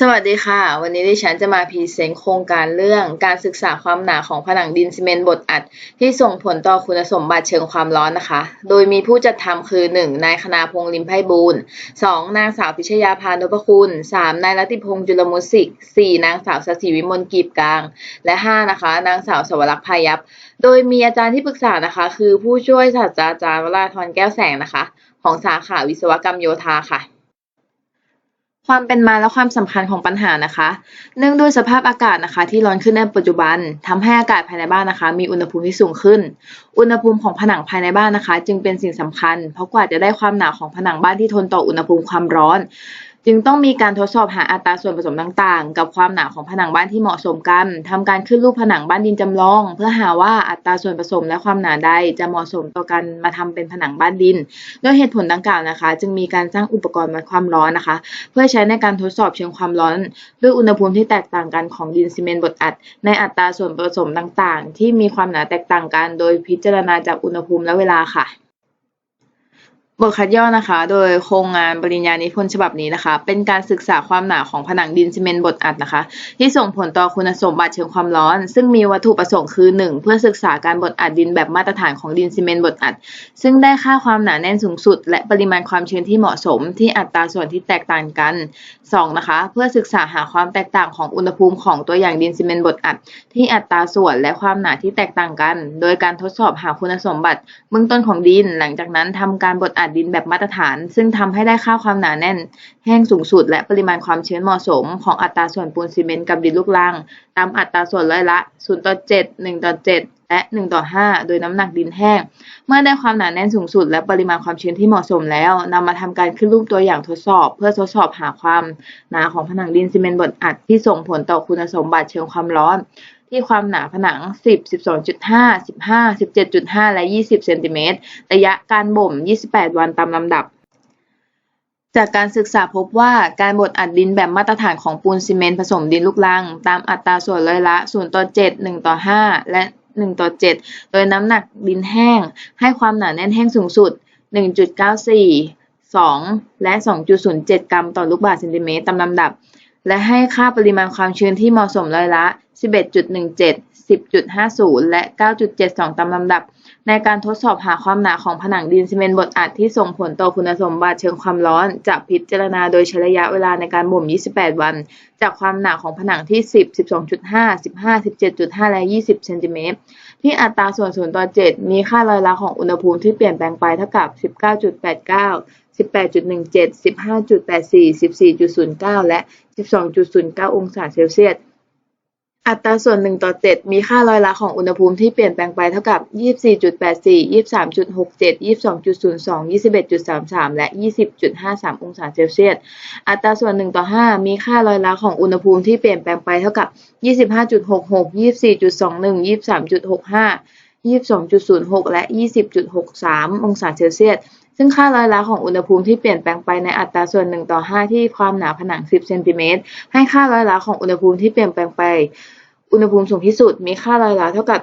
สวัสดีค่ะ วันนี้ดิฉันจะมาพรีเซนต์โครงการเรื่องการศึกษาความหนาของผนังดินซีเมนต์บดอัด ที่ส่งผลต่อคุณสมบัติเชิงความร้อนนะคะ โดยมีผู้จัดทำคือ 1. นายคณาพงษ์ลิมไพบูลย์ 2. นางสาวพิชยาพานพคุณ 3. นายรัตติพงษ์จุลมุสิก 4. นางสาวสศิวิมลกีบกลาง และ 5. นะคะ นางสาวสวรักษ์พายัพโดยมีอาจารย์ที่ปรึกษานะคะ คือผู้ช่วยศาสตราจารย์วราธรแก้วแสงนะคะ ของสาขาวิศวกรรมโยธาค่ะ ความเป็นมาและความสำคัญของปัญหานะคะ เนื่องด้วยสภาพอากาศนะคะ ที่ร้อนขึ้นในปัจจุบันทำให้อากาศภายในบ้านนะคะ มีอุณหภูมิที่สูงขึ้น อุณหภูมิของผนังภายในบ้านนะคะ จึงเป็นสิ่งสำคัญ เพราะกว่าจะได้ความหนาของผนังบ้านที่ทนต่ออุณหภูมิความร้อน จึงต้องมีการทดสอบหาอัตราส่วนผสมต่างๆ กับความหนาของผนังบ้านที่เหมาะสมกันทำการขึ้นรูปผนังบ้านดินจำลอง เพื่อหาว่าอัตราส่วนผสมและความหนาใดจะเหมาะสมต่อการมาทำเป็นผนังบ้านดิน โดยเหตุผลดังกล่าวนะคะ จึงมีการสร้างอุปกรณ์วัดความร้อนนะคะ เพื่อใช้ในการทดสอบเชิงความร้อน ด้วยอุณหภูมิที่แตกต่างกันของดินซีเมนต์บดอัด ในอัตราส่วนผสมต่างๆ ที่มีความหนาแตกต่างกัน โดยพิจารณาจากอุณหภูมิและเวลาค่ะ บทคัดย่อนะคะ โดยโครงงานปริญญานิพนธ์ฉบับนี้นะคะ เป็นการศึกษาความหนาของผนังดินซีเมนต์บดอัดนะคะ ที่ส่งผลต่อคุณสมบัติเชิงความร้อน ซึ่งมีวัตถุประสงค์คือ 1. เพื่อศึกษาการบดอัดดินแบบมาตรฐานของดินซีเมนต์บดอัด ซึ่งได้ค่าความหนาแน่นสูงสุด และปริมาณความชื้นที่เหมาะสม ที่อัตราส่วนที่แตกต่างกัน 2. นะคะ เพื่อศึกษาหาความแตกต่างของอุณหภูมิของตัวอย่างดินซีเมนต์บดอัด ที่อัตราส่วนและความหนาที่แตกต่างกัน โดยการทดสอบหาคุณสมบัติเบื้องต้นของดิน หลังจากนั้นทำการบดอัดดินแบบมาตรฐาน ซึ่งทำให้ได้ค่าความหนาแน่น แห้งสูงสุด และปริมาณความชื้นเหมาะสม ของอัตราส่วนปูนซีเมนต์กับดินลูกรัง ตามอัตราส่วนร้อยละ0ต่อ7 1ต่อ7และ 1 ต่อ 5 โดยน้ำหนักดินแห้ง เมื่อได้ความหนาแน่นสูงสุด และปริมาณความชื้นที่เหมาะสมแล้วนำมาทำการขึ้นรูปตัวอย่างทดสอบ เพื่อทดสอบหาความหนาของผนังดินซีเมนต์บดอัดที่ส่งผลต่อคุณสมบัติเชิงความร้อน ที่ความหนาผนัง 10 12.5 15 17.5 และ 20 เซนติเมตร ระยะการบ่ม 28 วันตามลำดับ จากการศึกษาพบว่าการบดอัดดินแบบมาตรฐานของปูนซีเมนต์ผสมดินลูกรัง ตามอัตราส่วนร้อยละ 0 ต่อ 7 1 ต่อ 5 และ 1 ต่อ 7 โดยน้ำหนักดินแห้ง ให้ความหนาแน่นแห้งสูงสุด 1.94 2 และ 2.07 กรัมต่อลูกบาศก์เซนติเมตรตามลำดับ และให้ค่าปริมาณความชื้นที่เหมาะสมร้อยละ 11.17 10.50 และ 9.72 ตามลำดับ ในการทดสอบหาความหนาของผนังดินซีเมนต์บดอัดที่ส่งผลต่อคุณสมบัติเชิงความร้อน จะพิจารณาโดยใช้ระยะเวลาในการบ่ม 28 วัน จากความหนาของผนังที่ 10 12.5 15 17.5 และ 20 เซนติเมตร ที่อัตราส่วน 0 ต่อ 7 มีค่าร้อยละของอุณหภูมิที่เปลี่ยนแปลงไปเท่ากับ 19.89 18.17 15.84 14.09 และ 12.09 องศาเซลเซียส อัตราส่วน 1 ต่อ 7 มีค่าร้อยละของอุณหภูมิที่เปลี่ยนแปลงไปเท่ากับ 24.84 23.67 22.02 21.33 และ 20.53 องศาเซลเซียส อัตราส่วน 1 ต่อ 5 มีค่าร้อยละของอุณหภูมิที่เปลี่ยนแปลงไปเท่ากับ 25.66 24.21 23.65 22.06 และ 20.63 องศาเซลเซียสซึ่งค่าร้อยละของอุณหภูมิที่เปลี่ยนแปลงไปในอัตราส่วน 1 ต่อ 5 ที่ความหนาผนัง 10 เซนติเมตร ให้ค่าร้อยละของอุณหภูมิที่เปลี่ยนแปลงไป อุณหภูมิสูงที่สุดมีค่าร้อยละเท่ากับ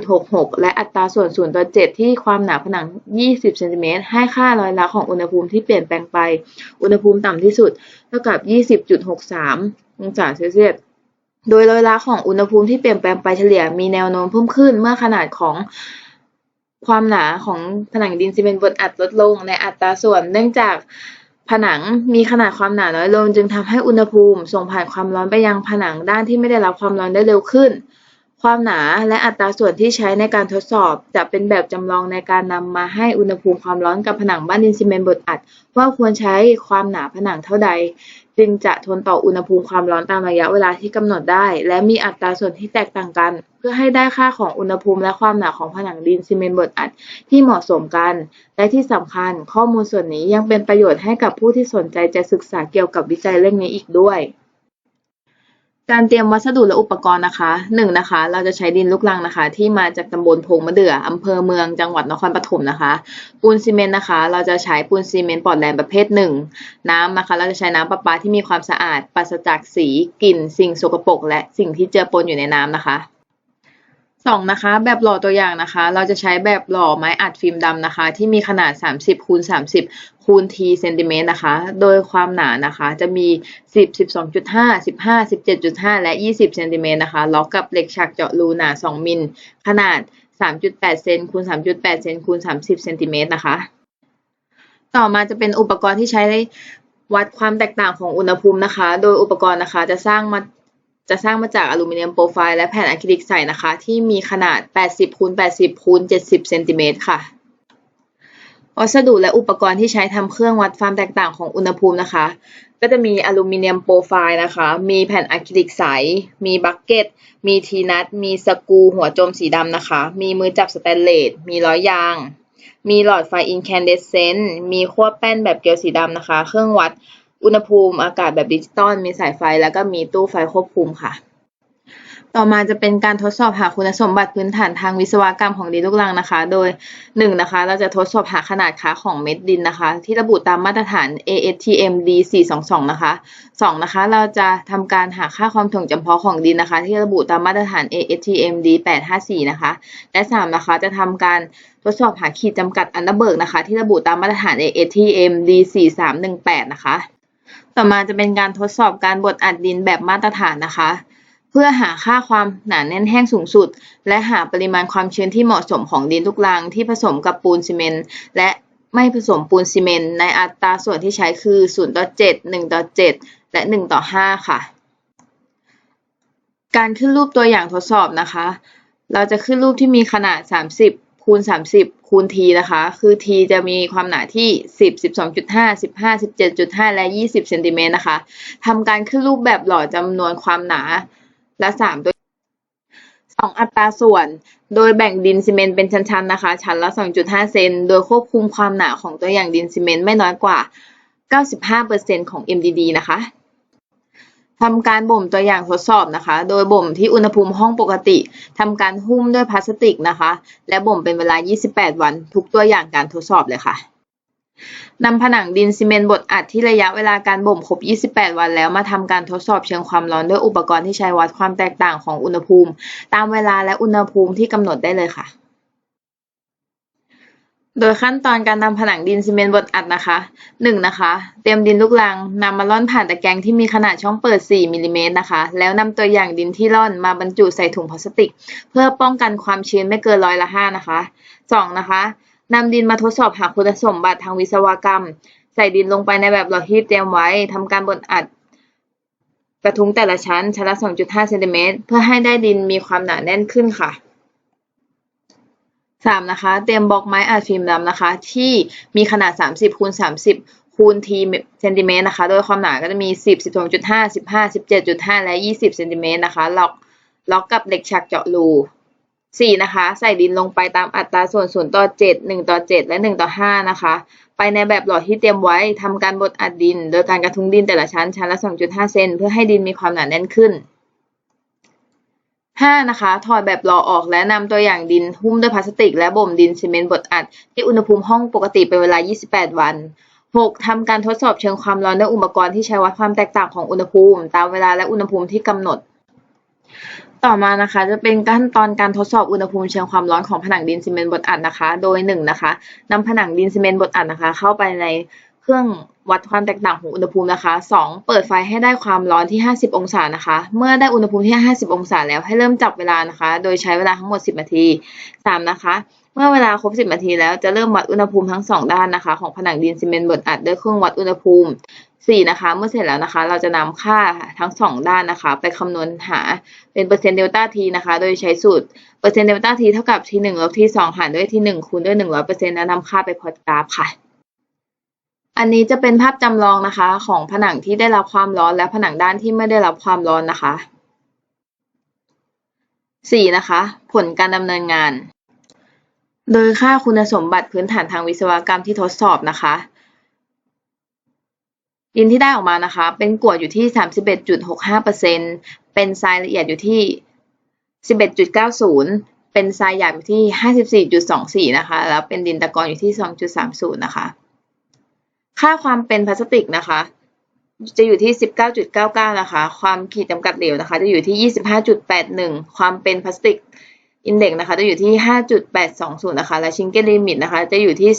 25.66 และอัตราส่วน 0 ต่อ 7 ที่ความหนาผนัง 20 เซนติเมตร ให้ค่าร้อยละของอุณหภูมิที่เปลี่ยนแปลงไป อุณหภูมิต่ำที่สุดเท่ากับ 20.63 องศาเซลเซียส โดยร้อยละของอุณหภูมิที่เปลี่ยนแปลงไปเฉลี่ยมีแนวโน้มเพิ่มขึ้นเมื่อขนาดของความหนาของผนังดินซีเมนต์บดอัดลดลงในอัตราส่วนเนื่องจาก ผนังมีขนาดความหนาน้อยลง จึงทำให้อุณหภูมิ ส่งผ่านความร้อนไปยังผนังด้านที่ไม่ได้รับความร้อนได้เร็วขึ้น ความหนาและอัตราส่วนที่ใช้ในการทดสอบ จะเป็นแบบจำลองในการนำมาให้อุณหภูมิความร้อนกับผนังบ้านดินซีเมนต์บดอัด ว่าควรใช้ความหนาผนังเท่าใด จึงจะทนต่ออุณหภูมิความร้อนตามระยะเวลาที่กำหนดได้ และมีอัตราส่วนที่แตกต่างกัน เพื่อให้ได้ค่าของอุณหภูมิและความหนาของผนังดินซีเมนต์บดอัดที่เหมาะสมกัน และที่สำคัญข้อมูลส่วนนี้ยังเป็นประโยชน์ให้กับผู้ที่สนใจจะศึกษาเกี่ยวกับวิจัยเรื่องนี้อีกด้วย การเตรียมวัสดุและอุปกรณ์นะคะหนึ่งนะคะ เราจะใช้ดินลูกรังนะคะ ที่มาจากตำบลพงมะเดื่ออำเภอเมืองจังหวัดนครปฐมนะคะ ปูนซีเมนต์นะคะ เราจะใช้ปูนซีเมนต์ปอดแรงประเภทหนึ่งน้ำนะคะ เราจะใช้น้ำประปาที่มีความสะอาดปราศจากสีกลิ่น สิ่งสกปรกและสิ่งที่เจือปนอยู่ในน้ำนะคะ สองนะคะ แบบหล่อตัวอย่างนะคะ เราจะใช้แบบหล่อไม้อัดฟิล์มดำนะคะ ที่มีขนาด 30คูณ30คูณ t เซนติเมตรนะคะ โดยความหนานะคะ จะมี 10 12.5 15 17.5 และ 20เซนติเมตรนะคะ ล็อกกับเหล็กฉักเจาะรูหนา 2 มิล ขนาด 3.8 เซนคูณ3.8 เซนคูณ30เซนติเมตรนะคะ ต่อมาจะเป็นอุปกรณ์ที่ใช้วัดความแตกต่างของอุณหภูมินะคะ โดยอุปกรณ์นะคะจะสร้างมา จะสร้างมาจากอลูมิเนียมโปรไฟล์และแผ่นอะคริลิกใสนะคะ ที่มีขนาด 80คูณ80คูณ70เซนติเมตรค่ะ วัสดุและอุปกรณ์ที่ใช้ทำเครื่องวัดความแตกต่างของอุณหภูมินะคะ ก็จะมีอลูมิเนียมโปรไฟล์นะคะ มีแผ่นอะคริลิกใส มีบักเก็ต มีทีนัท มีสกูหัวโจมสีดำนะคะ มีมือจับสแตนเลส มีล้อยาง มีหลอดไฟอินแคนเดสเซนต์ มีขั้วแป้นแบบเกลียวสีดำนะคะ เครื่องวัด อุณหภูมิอากาศแบบดิจิตอลมีสายไฟ แล้วก็มีตู้ไฟควบคุมค่ะ ต่อมาจะเป็นการทดสอบหาคุณสมบัติพื้นฐานทางวิศวกรรมของดินลูกรังนะคะ โดย1นะคะ เราจะทดสอบหาขนาดค้าของเม็ดดินนะคะ ที่ระบุตามมาตรฐาน ASTM D422 นะคะ2นะคะ เราจะทำการหาค่าความถ่วงจำเพาะของดินนะคะ ที่ระบุตามมาตรฐาน ASTM D854 นะคะ และ3นะคะ จะทำการทดสอบหาขีดจำกัดอันดับเบิกนะคะ ที่ระบุตามมาตรฐาน ASTM D4318 นะคะ ต่อมาจะเป็นการทดสอบการบดอัดดินแบบมาตรฐานนะคะ เพื่อหาค่าความหนาแน่นแห้งสูงสุด และหาปริมาณความชื้นที่เหมาะสมของดินทุกรังที่ผสมกับปูนซีเมนต์และไม่ผสมปูนซีเมนต์ในอัตราส่วนที่ใช้คือ0ต่อ7 1ต่อ7และ1ต่อ5ค่ะ การขึ้นรูปตัวอย่างทดสอบนะคะ เราจะขึ้นรูปที่มีขนาด 30 คูณ 30 คูณ t นะคะ คือ t จะมีความหนาที่ 10 12.5 15 17.5 และ 20เซนติเมตรนะคะทำการขึ้นรูปแบบหล่อจำนวนความหนาและ 3 ตัว2อัตราส่วน โดยแบ่งดินซีเมนต์เป็นชั้นๆนะคะ ชั้นละ 2.5 เซน โดยควบคุมความหนาของตัวอย่างดินซีเมนต์ไม่น้อยกว่า 95%ของ MDD นะคะ ทำการบ่มตัวอย่างทดสอบนะคะ โดยบ่มที่อุณหภูมิห้องปกติทำการหุ้มด้วยพลาสติกนะคะ และบ่มเป็นเวลา 28 วัน ทุกตัวอย่างการทดสอบเลยค่ะนำผนังดินซีเมนต์บดอัดที่ระยะเวลาการบ่มครบ 28 วันแล้วมาทำการทดสอบเชิงความร้อนด้วยอุปกรณ์ที่ใช้วัดความแตกต่างของอุณหภูมิ ตามเวลาและอุณหภูมิที่กำหนดได้เลยค่ะ โดยขั้นตอนการนำผนังดินซีเมนต์บดอัดนะคะหนึ่งนะคะ เตรียมดินลูกรังนำมาร่อนผ่านตะแกรงที่มีขนาดช่องเปิด 4มิลลิเมตรนะคะ แล้วนำตัวอย่างดินที่ร่อนมาบรรจุใส่ถุงพลาสติก เพื่อป้องกันความชื้นไม่เกินร้อยละห้านะคะสองนะคะนำดินมาทดสอบหาคุณสมบัติทางวิศวกรรม ใส่ดินลงไปในแบบหลอดที่เตรียมไว้ทำการบดอัดกระทุ้งแต่ละชั้นชั้นละ 2.5เซนติเมตรเพื่อให้ได้ดินมีความหนาแน่นขึ้นค่ะ สามนะคะ เตรียมบล็อกไม้อัดฟิล์มดำนะคะ ที่มีขนาด 30คูณ30คูณทีเซนติเมตรนะคะ โดยความหนาก็จะมี 10 12.5 15 17.5 และ 20เซนติเมตรนะคะล็อกล็อกกับเหล็กฉักเจาะรูสี่นะคะ ใส่ดินลงไปตามอัตราส่วน0ต่อ7 1ต่อ7 และ 1 ต่อ 5 นะคะ ไปในแบบหลอดที่เตรียมไว้ทำการบดอัดดิน โดยการกระทุ้งดินแต่ละชั้นชั้นละ 2.5 เซนเพื่อให้ดินมีความหนาแน่นขึ้น 5. นะคะ ถอดแบบหล่อออกและนำตัวอย่างดินหุ้มด้วยพลาสติก และบ่มดินซีเมนต์บดอัด ที่อุณหภูมิห้องปกติเป็นเวลา 28 วัน 6. ทำการทดสอบเชิงความร้อนด้วยอุปกรณ์ที่ใช้วัดความแตกต่างของอุณหภูมิ ตามเวลาและอุณหภูมิที่กำหนด ต่อมานะคะจะเป็นขั้นตอนการทดสอบอุณหภูมิเชิงความร้อนของผนังดินซีเมนต์บดอัดนะคะ โดย 1 นะคะนำผนังดินซีเมนต์บดอัดนะคะ เข้าไปใน เครื่องวัดความแตกต่างของอุณหภูมินะคะ 2. เปิดไฟให้ได้ความร้อนที่ 50 องศานะคะ เมื่อได้อุณหภูมิที่ 50 องศาแล้วให้เริ่มจับเวลานะคะ โดยใช้เวลาทั้งหมด 10 นาที 3. นะคะ เมื่อเวลาครบ 10 นาทีแล้วจะเริ่มวัดอุณหภูมิทั้ง 2 ด้านนะคะ ของผนังดินซีเมนต์บดอัดด้วยเครื่องวัดอุณหภูมิ 4. นะคะ เมื่อเสร็จแล้วนะคะ เราจะนำค่าทั้ง 2 ด้านนะคะ ไปคำนวณหาเป็นเปอร์เซ็นต์เดลต้าทีนะคะ โดยใช้สูตรเปอร์เซ็นต์เดลต้าทีเท่ากับที1ลบที2หารด้วยที1คูณด้วย100%แล้วนำค่าไปพอดกราฟค่ะ อันนี้จะเป็นภาพจำลองนะคะ ของผนังที่ได้รับความร้อนและผนังด้านที่ไม่ได้รับความร้อนนะคะ 4. นะคะ ผลการดำเนินงาน โดยค่าคุณสมบัติพื้นฐานทางวิศวกรรมที่ทดสอบนะคะดินที่ได้ออกมานะคะ เป็นกรวดอยู่ที่ 31.65%เป็นทรายละเอียดอยู่ที่ 11.90 เป็นทรายหยาบอยู่ที่ 54.24 นะคะ แล้วเป็นดินตะกอนอยู่ที่ 2.30 นะคะ ค่าความเป็นพลาสติกนะคะ จะอยู่ที่ 19.99 นะคะ ความขีดจำกัดเหลวนะคะ จะอยู่ที่ 25.81 ความเป็นพลาสติก index นะคะ จะอยู่ที่ 5.820 นะคะ และ Shinken limit นะคะ จะอยู่ที่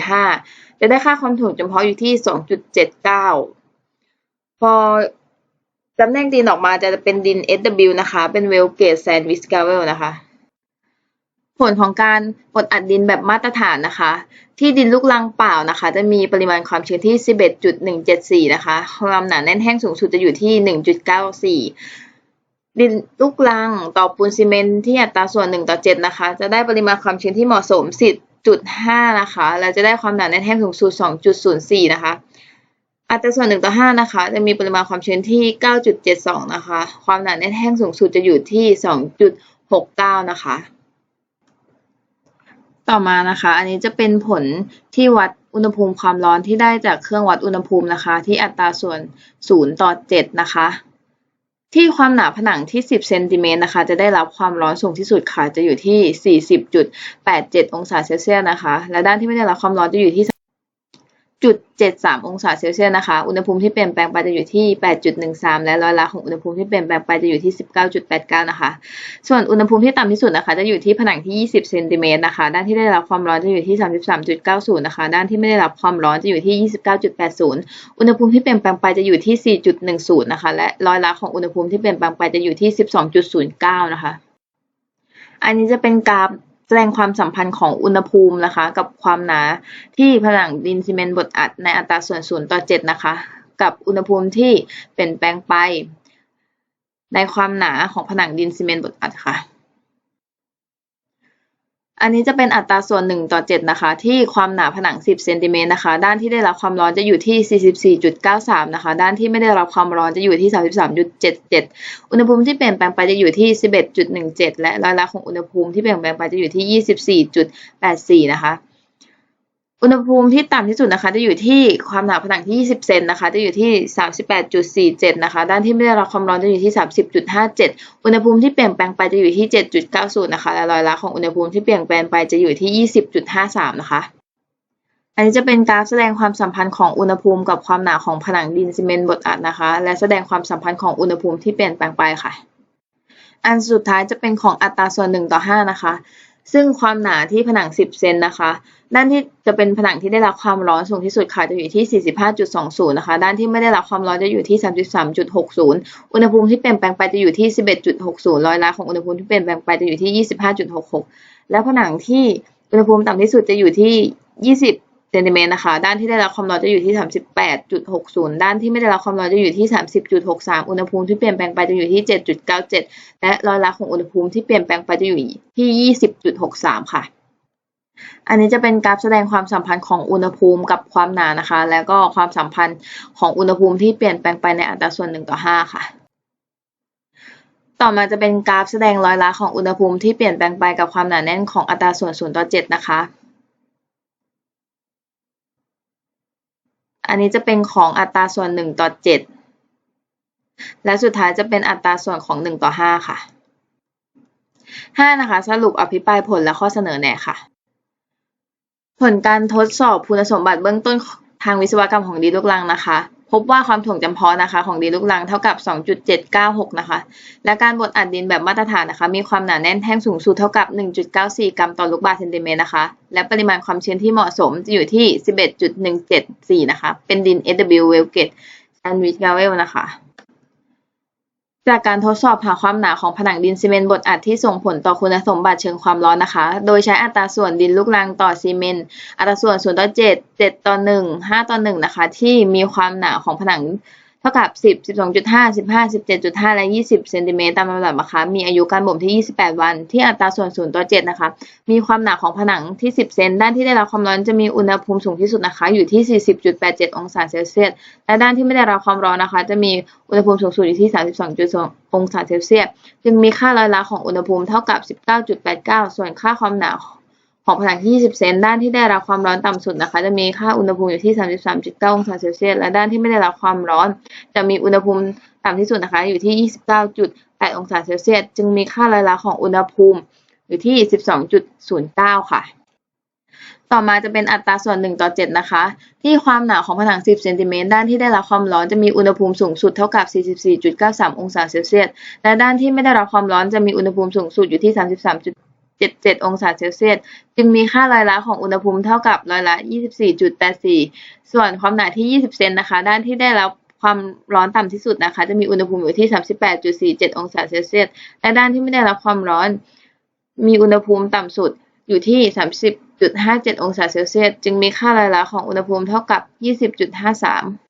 15.45 จะได้ค่าความถ่วงจำเพาะอยู่ที่ 2.79 พอจำแนกดินออกมาจะเป็นดิน SW นะคะ เป็น well grade sandwich gravel นะคะ ผลของการบดอัดดินแบบมาตรฐานนะคะ ที่ดินลูกรังเปล่านะคะ จะมีปริมาณความชื้นที่ 11.174 นะคะ ความหนาแน่นแห้งสูงสุดจะอยู่ที่ 1.94 ดินลูกรังต่อปูนซีเมนต์ที่อัตราส่วน 1 ต่อ 7 นะคะ จะได้ปริมาณความชื้นที่เหมาะสม 10.5 นะคะ และจะได้ความหนาแน่นแห้งสูงสุด 2.04 นะคะอัตราส่วน 1 ต่อ 5 นะคะ จะมีปริมาณความชื้นที่ 9.72 นะคะ ความหนาแน่นแห้งสูงสุดจะอยู่ที่ 2.69 นะคะ ต่อมานะคะ อันนี้จะเป็นผลที่วัดอุณหภูมิความร้อนที่ได้จากเครื่องวัดอุณหภูมินะคะ ที่อัตราส่วน 0 ต่อ 7 นะคะ ที่ความหนาผนังที่ 10เซนติเมตรนะคะ จะได้รับความร้อนสูงที่สุดค่ะ จะอยู่ที่ 40.87 องศาเซลเซียสนะคะ และด้านที่ไม่ได้รับความร้อนจะอยู่ที่ 0.73 องศาเซลเซียสนะคะ อุณหภูมิที่เปลี่ยนแปลงไปจะอยู่ที่ 8.13 และร้อยละของอุณหภูมิที่เปลี่ยนแปลงไปจะอยู่ที่ 19.89 นะคะ ส่วนอุณหภูมิที่ต่ำที่สุดนะคะ จะอยู่ที่ผนังที่ 20 เซนติเมตรนะคะ ด้านที่ได้รับความร้อนจะอยู่ที่ 33.90 นะคะ ด้านที่ไม่ได้รับความร้อนจะอยู่ที่ 29.80 อุณหภูมิที่เปลี่ยนแปลงไปจะอยู่ที่ 4.10 นะคะ และร้อยละของอุณหภูมิที่เปลี่ยนแปลงไปจะอยู่ที่ 12.09 นะคะ อันนี้จะเป็นกราฟ แสดงความสัมพันธ์ของอุณหภูมินะคะ กับความหนาที่ผนังดินซีเมนต์บดอัดในอัตราส่วน 0 ต่อ 7 นะคะ กับอุณหภูมิที่เปลี่ยนแปลงไป ในความหนาของผนังดินซีเมนต์บดอัดค่ะ อันนี้จะเป็นอัตราส่วน1ต่อ7นะคะ ที่ความหนาผนัง 10เซนติเมตรนะคะ ด้านที่ได้รับความร้อนจะอยู่ที่ 44.93 นะคะ ด้านที่ไม่ได้รับความร้อนจะอยู่ที่ 33.77 อุณหภูมิที่เปลี่ยนแปลงไปจะอยู่ที่ 11.17 และร้อยละของอุณหภูมิที่เปลี่ยนแปลงไปจะอยู่ที่ 24.84 นะคะ อุณหภูมิที่ต่ำที่สุดนะคะ จะอยู่ที่ความหนาผนังที่ 20 เซนนะคะ จะอยู่ที่ 38.47 นะคะ ด้านที่ไม่ได้รับความร้อนจะอยู่ที่ 30.57 อุณหภูมิที่เปลี่ยนแปลงไปจะอยู่ที่ 7.90 นะคะ และร้อยละของอุณหภูมิที่เปลี่ยนแปลงไปจะอยู่ที่ 20.53 นะคะ อันนี้จะเป็นกราฟแสดงความสัมพันธ์ของอุณหภูมิกับความหนาของผนังดินซีเมนต์บดอัดนะคะ และแสดงความสัมพันธ์ของอุณหภูมิที่เปลี่ยนแปลงไปค่ะ อันสุดท้ายจะเป็นของอัตราส่วน1ต่อ5นะคะ ซึ่งความหนาที่ผนัง 10 เซนนะคะ ด้านที่จะเป็นผนังที่ได้รับความร้อนสูงที่สุดค่ะ จะอยู่ที่ 45.20 นะคะ ด้านที่ไม่ได้รับความร้อนจะอยู่ที่ 33.60 อุณหภูมิที่เปลี่ยนแปลงไปจะอยู่ที่ 11.60 ร้อยละของอุณหภูมิที่เปลี่ยนแปลงไปจะอยู่ที่ 25.66 และผนังที่อุณหภูมิต่ำที่สุดจะอยู่ที่ 20 เซนติเมตรนะคะ ด้านที่ได้รับความร้อนจะอยู่ที่ 38.60 ด้านที่ไม่ได้รับความร้อนจะอยู่ที่ 30.63 อุณหภูมิที่เปลี่ยนแปลงไปจะอยู่ที่ 7.97 และร้อยละของอุณหภูมิที่เปลี่ยนแปลงไปจะอยู่ที่ 20.63 ค่ะ อันนี้จะเป็นกราฟแสดงความสัมพันธ์ของอุณหภูมิกับความหนานะคะ แล้วก็ความสัมพันธ์ของอุณหภูมิที่เปลี่ยนแปลงไปในอัตราส่วน1ต่อ5ค่ะต่อมาจะเป็นกราฟแสดงร้อยละของอุณหภูมิที่เปลี่ยนแปลงไปกับความหนาแน่นของอัตราส่วน0ต่อ7นะคะ อันนี้จะเป็นของอัตราส่วน 1 ต่อ 7 และสุดท้ายจะเป็นอัตราส่วนของ 1 ต่อ 5 ค่ะ 5 นะคะ สรุปอภิปรายผลและข้อเสนอแนะค่ะ ผลการทดสอบคุณสมบัติเบื้องต้นทางวิศวกรรมของดีลูกลังนะคะ พบว่าความถ่วงจำเพาะนะคะของดินลูกรังเท่ากับ 2.796 นะคะ และการบดอัดดินแบบมาตรฐานนะคะ มีความหนาแน่นแท่งสูงสุดเท่ากับ 1.94 กรัมต่อลูกบาศก์เซนติเมตรนะคะ และปริมาณความชื้นที่เหมาะสมจะอยู่ที่ 11.174 นะคะ เป็นดิน SW w e l g a t e Sandwich Gravel นะคะ จากการทดสอบหาความหนาของผนังดินซีเมนต์บดอัดที่ส่งผลต่อคุณสมบัติเชิงความร้อนนะคะ โดยใช้อัตราส่วนดินลูกรังต่อซีเมนต์ อัตราส่วน0ต่อ7 7ต่อ1 5ต่อ1นะคะ ที่มีความหนาของผนัง ท่ากับ 10 12.5 15 17.5 และ 20 เซนติเมตรตามลำดับนะคะ มีอายุการบ่มที่ 28 วัน ที่อัตราส่วน 0 ต่อ 7 นะคะ มีความหนาของผนังที่ 10 เซน ด้านที่ได้รับความร้อนจะมีอุณหภูมิสูงที่สุดนะคะ อยู่ที่ 40.87 องศาเซลเซียส และด้านที่ไม่ได้รับความร้อนนะคะ จะมีอุณหภูมิสูงสุดอยู่ที่ 32.2 องศาเซลเซียส จึงมีค่าร้อยละของอุณหภูมิเท่ากับ 19.89 ส่วนค่าความหนา ของผนังที่ 20 เซน ด้านที่ได้รับความร้อนต่ำสุดนะคะ จะมีค่าอุณหภูมิอยู่ที่ 33.9 องศาเซลเซียส และด้านที่ไม่ได้รับความร้อน จะมีอุณหภูมิต่ำที่สุดนะคะ อยู่ที่ 29.8 องศาเซลเซียส จึงมีค่าร้อยละของอุณหภูมิอยู่ที่ 12.09 ค่ะ ต่อมาจะเป็นอัตราส่วน 1 ต่อ 7 นะคะ ที่ความหนาของผนัง 10 เซนติเมตร ด้านที่ได้รับความร้อนจะมีอุณหภูมิสูงสุดเท่ากับ 44.93 องศาเซลเซียส และด้านที่ไม่ได้รับความร้อนจะมีอุณหภูมิสูงสุดอยู่ที่ 33 77 องศาเซลเซียส จึงมีค่ารอยละของอุณหภูมิเท่ากับรอยละ 24.84 ส่วนความหนาที่ 20 เซนนะคะ ด้านที่ได้รับความร้อนต่ำที่สุดนะคะ จะมีอุณหภูมิอยู่ที่ 38.47 องศาเซลเซียส และด้านที่ไม่ได้รับความร้อน มีอุณหภูมิต่ำสุดอยู่ที่ 30.57 องศาเซลเซียส จึงมีค่ารายละของอุณหภูมิเท่ากับ 20.53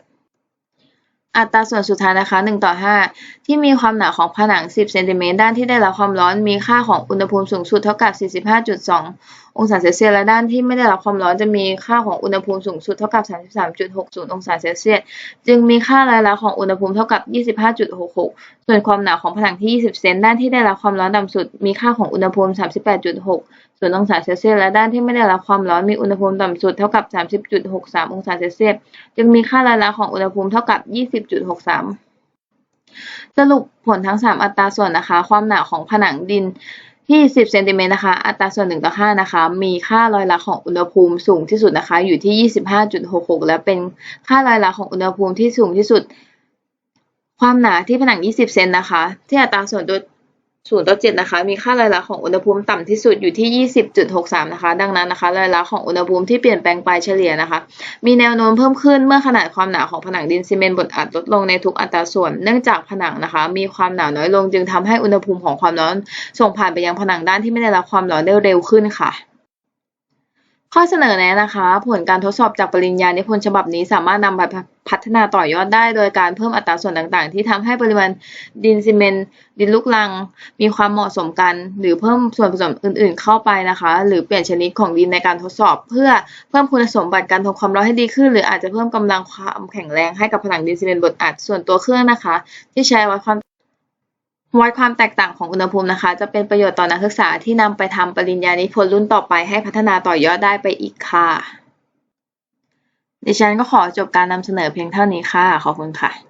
อัตราส่วนสุดท้ายนะคะ1ต่อ5ที่มีความหนาของผนัง 10 เซนติเมตรด้านที่ได้รับความร้อนมีค่าของอุณหภูมิสูงสุดเท่ากับ 45.2 องศาเซลเซียสและด้านที่ไม่ได้รับความร้อนจะมีค่าของอุณหภูมิสูงสุดเท่ากับ 33.60 องศาเซลเซียส จึงมีค่ารายละของอุณหภูมิเท่ากับ 25.66 ส่วนความหนาของผนังที่ 20 เซนด้านที่ได้รับความร้อนต่ำสุด มีค่าของอุณหภูมิ 38.6 ส่วนองศาเซลเซียสและด้านที่ไม่ได้รับความร้อนมีอุณหภูมิต่ำสุดเท่ากับ 30.63 องศาเซลเซียส จึงมีค่ารายละของอุณหภูมิเท่ากับ 20.63สรุปผลทั้ง 3 อัตราส่วนนะคะ ความหนาของผนังดิน ที่ 10เซนติเมตรนะคะ อัตราส่วน1ต่อ5นะคะ มีค่าลอยละของอุณหภูมิสูงที่สุดนะคะ อยู่ที่ 25.66 และเป็นค่าลอยละของอุณหภูมิที่สูงที่สุด ความหนาที่ผนัง 20 เซนนะคะ ที่อัตราส่วนตัว 0ต่อ7นะคะมีค่ารายละของอุณหภูมิต่ำที่สุดอยู่ที่ 20.63 นะคะ ดังนั้นนะคะรายละของอุณหภูมิที่เปลี่ยนแปลงไปเฉลี่ยนะคะ มีแนวโน้มเพิ่มขึ้นเมื่อขนาดความหนาของผนังดินซีเมนต์บดอัดลดลงในทุกอัตราส่วน เนื่องจากผนังนะคะ มีความหนาน้อยลงจึงทำให้อุณหภูมิของความร้อนส่งผ่านไปยังผนังด้านที่ไม่ได้รับความร้อนได้เร็วขึ้นค่ะ ข้อเสนอแนะนะคะ ผลการทดสอบจากปริญญานิพนธ์ฉบับนี้สามารถนำไปพัฒนาต่อยอดได้ โดยการเพิ่มอัตราส่วนต่างๆ ที่ทำให้ปริมาณดินซีเมนต์ดินลูกรัง มีความเหมาะสมกัน หรือเพิ่มส่วนผสมอื่น ๆ เข้าไปนะคะ หรือเปลี่ยนชนิดของดินในการทดสอบ เพื่อเพิ่มคุณสมบัติการทนความร้อนให้ดีขึ้น หรืออาจจะเพิ่มกำลังความแข็งแรงให้กับผนังดินซีเมนต์บดอัดส่วนตัวเครื่องนะคะ ที่ใช้วัดความ วัดความแตกต่างของอุณหภูมินะคะ จะเป็นประโยชน์ต่อนักศึกษาที่นำไปทำปริญญานิพนธ์รุ่นต่อไปให้พัฒนาต่อยอดได้ไปอีกค่ะ ดิฉันก็ขอจบการนำเสนอเพียงเท่านี้ค่ะ ขอบคุณค่ะ